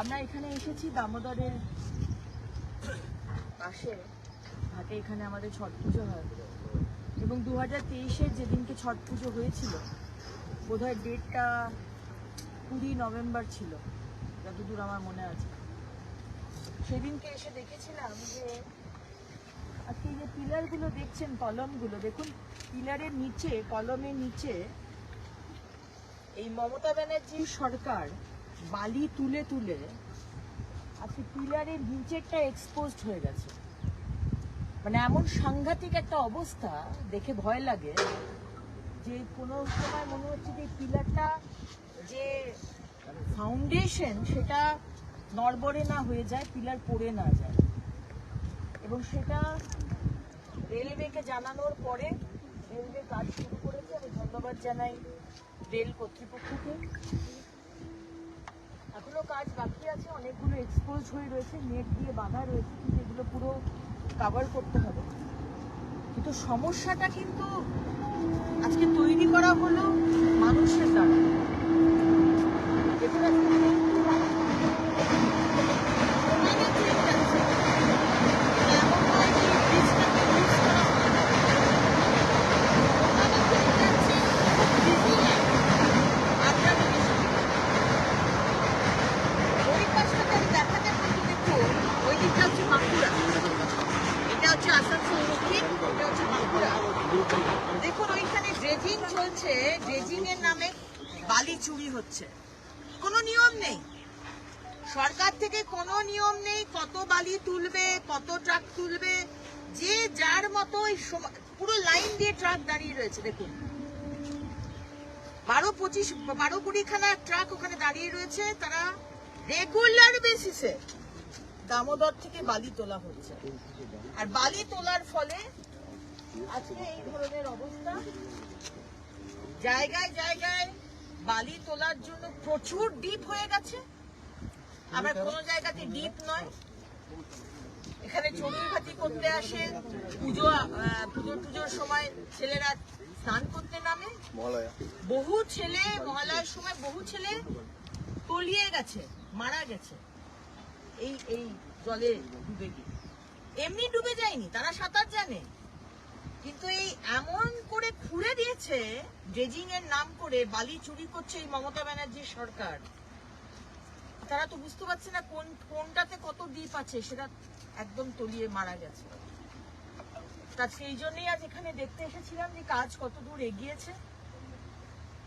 আমরা এখানে এসেছি দামোদরের পাশে। ঘাটে এখানে আমাদের ছট পুজো হয়। এবং দু হাজার তেইশের যেদিনকে ছট পুজো হয়েছিল, বোধহয় ডেটটা কুড়ি নভেম্বর ছিল, যতদূর আমার মনে আছে। সেদিনকে এসে দেখেছিলাম যে, আজকে যে পিলারগুলো দেখছেন, কলমগুলো, দেখুন, পিলারের নিচে, কলমের নিচে এই মমতা ব্যানার্জির সরকার বালি তুলে তুলে আজকে পিলারের নিচেরটা এক্সপোজড হয়ে গেছে। মানে এমন সাংঘাতিক একটা অবস্থা, দেখে ভয় লাগে, যে কোনো সময় মনে হচ্ছে যে পিলারটা যে ফাউন্ডেশন সেটা নড়বড়ে না হয়ে যায়, পিলার পড়ে না যায়। এবং সেটা রেলওয়েকে জানানোর পরে রেলওয়ে কাজ শুরু করেছে। আমি ধন্যবাদ জানাই রেল কর্তৃপক্ষকে। এখনও কাজ বাকি আছে, অনেকগুলো এক্সপোজ হয়ে রয়েছে, নেট দিয়ে বাঁধা রয়েছে, কিন্তু এগুলো পুরো কাভার করতে হবে। কিন্তু সমস্যাটা কিন্তু আজকে তৈরি করা হলো মানুষের দ্বারা দেখুন আজকে ওখানে ট্রেন যাচ্ছে। এটা এমন নয় যে ব্রিজটাকে use করা হবে না। ওখানে ট্রেন যাচ্ছে, খুব busy line, আড্ডা দিচ্ছে। ওই পাশটাতে আমি দেখাতে পারি দেখুন, ওই দিকটা হচ্ছে বাঁকুড়া। এটা হচ্ছে আসানসোল দক্ষিণ, এটা হচ্ছে বাঁকুড়া। দেখুন, ওইখানে ড্রেজিং চলছে। ড্রেজিং এর নামে বালি চুরি হচ্ছে। কোনো নিয়ম নেই। সরকার থেকে কোনো নিয়ম নেই কত বালি তুলবে, কত ট্রাক তুলবে। যে যার মতো পুরো লাইন দিয়ে ট্রাক দাঁড়িয়ে রয়েছে, দেখুন। বারো পঁচিশ, বারো কুড়িখানা ট্রাক ওখানে দাঁড়িয়ে রয়েছে। তারা রেগুলার বেসিসে দামোদর থেকে বালি তোলা হচ্ছে। আর বালি তোলার ফলে আজকে এই ধরনের অবস্থা জায়গায় জায়গায় বালি তোলার জন্য প্রচুর ডিপ হয়ে গেছে। আবার কোন জায়গাতে ডিপ নয়। এখানে চড়ুই ভাতি করতে আসে। পুজো পুজো টুজোর সময় ছেলেরা স্নান করতে নামে। বহু ছেলে মহালয়ার সময় বহু ছেলে তলিয়ে গেছে মারা গেছে। এই এই জলে ডুবে গিয়ে। এমনি ডুবে যায়নি তারা সাঁতার জানে। কিন্তু এই এমন করে খুঁড়ে দিয়েছে ড্রেজিং এর নাম করে বালি চুরি করছে এই মমতা ব্যানার্জির সরকার। তারা তো বুঝতে পারছে না কোন, কোনটাতে কত দ্বীপ আছে, সেটা একদম তলিয়ে মারা গেছে। তা সেই জন্যই আজ এখানে দেখতে এসেছিলাম যে কাজ কত দূর এগিয়েছে।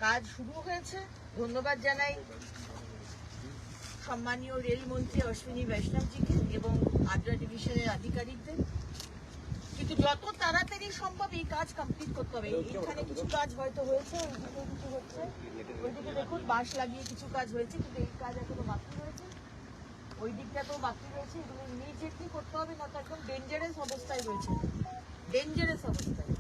কাজ শুরু হয়েছে। ধন্যবাদ জানাই সম্মানীয় রেলমন্ত্রী অশ্বিনী বৈষ্ণবজিকে এবং আদ্রা ডিভিশনের আধিকারিকদের। কিন্তু যত সম্ভব এই কাজ কমপ্লিট করতে হবে। এখানে কিছু কাজ হয়তো হয়েছে ওইদিকে কিছু হচ্ছে। ওইদিকে দেখুন বাঁশ লাগিয়ে কিছু কাজ হয়েছে কিন্তু এই কাজ এখনও বাকি রয়েছে। ওই দিকটাতেও বাকি রয়েছে এগুলো ইমিডিয়েটলি করতে হবে না তো এখন ডেঞ্জারাস অবস্থায় রয়েছে। ডেঞ্জারাস অবস্থায়।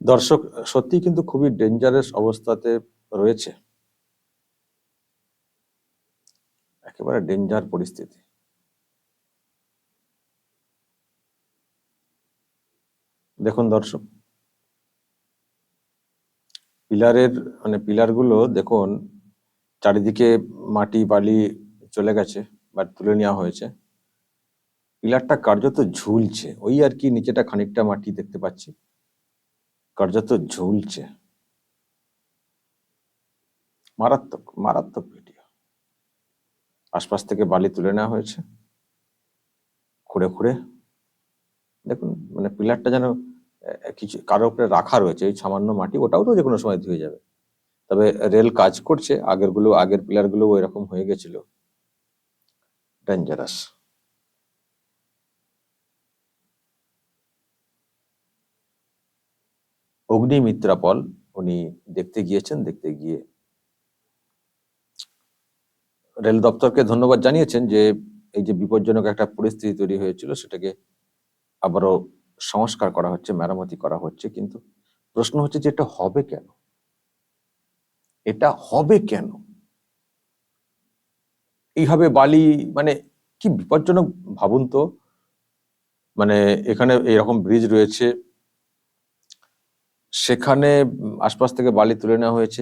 দর্শক সত্যি কিন্তু খুবই ডেঞ্জারাস অবস্থাতে রয়েছে। একেবারে ডেঞ্জার পরিস্থিতি। দেখুন দর্শক, পিলারের মানে পিলারগুলো দেখুন, চারিদিকে মাটি বালি চলে গেছে বা তুলে নেওয়া হয়েছে। পিলারটা কার্যত ঝুলছে, ওই আর কি নিচেটা খানিকটা মাটি দেখতে পাচ্ছি। কার্যত ঝুলছে। মারাত্মক মারাত্মক ভিডিও আশপাশ থেকে বালি তুলে নেওয়া হয়েছে। খুঁড়ে খুঁড়ে। দেখুন মানে পিলারটা যেন কিছু কারও উপরে রাখা রয়েছে, এই সামান্য মাটি, ওটাও তো যে কোনো সময় ধুয়ে যাবে। তবে রেল কাজ করছে আগেরগুলো আগের পিলারগুলো এরকম হয়ে গেছিল। ডেঞ্জারাস অগ্নিমিত্রা পল, উনি দেখতে গিয়েছেন, দেখতে গিয়ে রেল দপ্তরকে ধন্যবাদ জানিয়েছেন যে এই যে বিপজ্জনক একটা পরিস্থিতি তৈরি হয়েছিল, সেটাকে আবারও সংস্কার করা হচ্ছে, মেরামতি করা হচ্ছে। কিন্তু প্রশ্ন হচ্ছে যে এটা হবে কেন? এটা হবে কেন? এইভাবে বালি মানে কি বিপজ্জনক ভাবুন তো? মানে এখানে এরকম ব্রিজ রয়েছে, সেখানে আশপাশ থেকে বালি তুলে নেওয়া হয়েছে।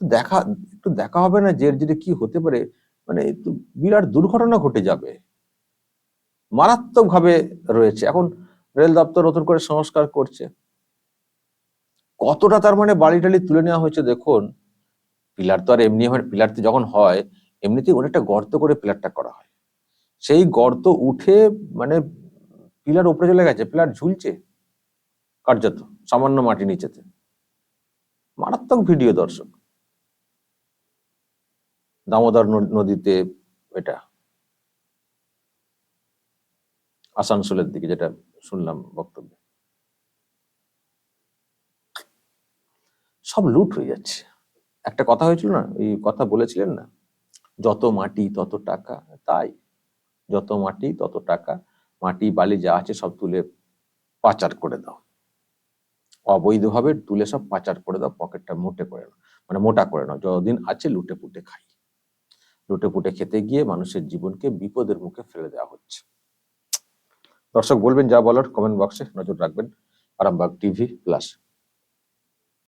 দেখা, একটু দেখা হবে না যে জেরে কি হতে পারে। মানে বিরাট দুর্ঘটনা ঘটে যাবে। মারাত্মক ভাবে রয়েছে। এখন রেল দপ্তর নতুন করে সংস্কার করছে। কতটা তার মানে বালি টালি তুলে নেওয়া হয়েছে দেখুন। পিলার তো আর এমনি পিলার তো যখন হয়, এমনিতেই অনেকটা গর্ত করে পিলারটা করা হয়। সেই গর্ত উঠে মানে পিলার উপরে চলে গেছে, পিলার ঝুলছে কার্যত সামান্য মাটি নিচেতে। মারাত্মক ভিডিও দর্শক। দামোদর নদীতে এটা, আসানসোলের দিকে যেটা শুনলাম বক্তব্য। সব লুট হয়ে যাচ্ছে। একটা কথা হয়েছিল না, এই কথা বলেছিলেন না? যত মাটি, তত টাকা, তাই। যত মাটি, তত টাকা, মাটি, বালি যা আছে সব তুলে পাচার করে দাও। অবৈধভাবে তুলে সব পাচার করে দাও, পকেটটা মোটে করে নাও। মানে মোটা করে নাও, যতদিন আছে লুটে পুটে খাই। লুটে পুটে খেতে গিয়ে মানুষের জীবনকে বিপদের মুখে ফেলে দেওয়া হচ্ছে। দর্শক, বলবেন যা বলার কমেন্ট বক্সে নজর রাখবেন। Arambagh TV plus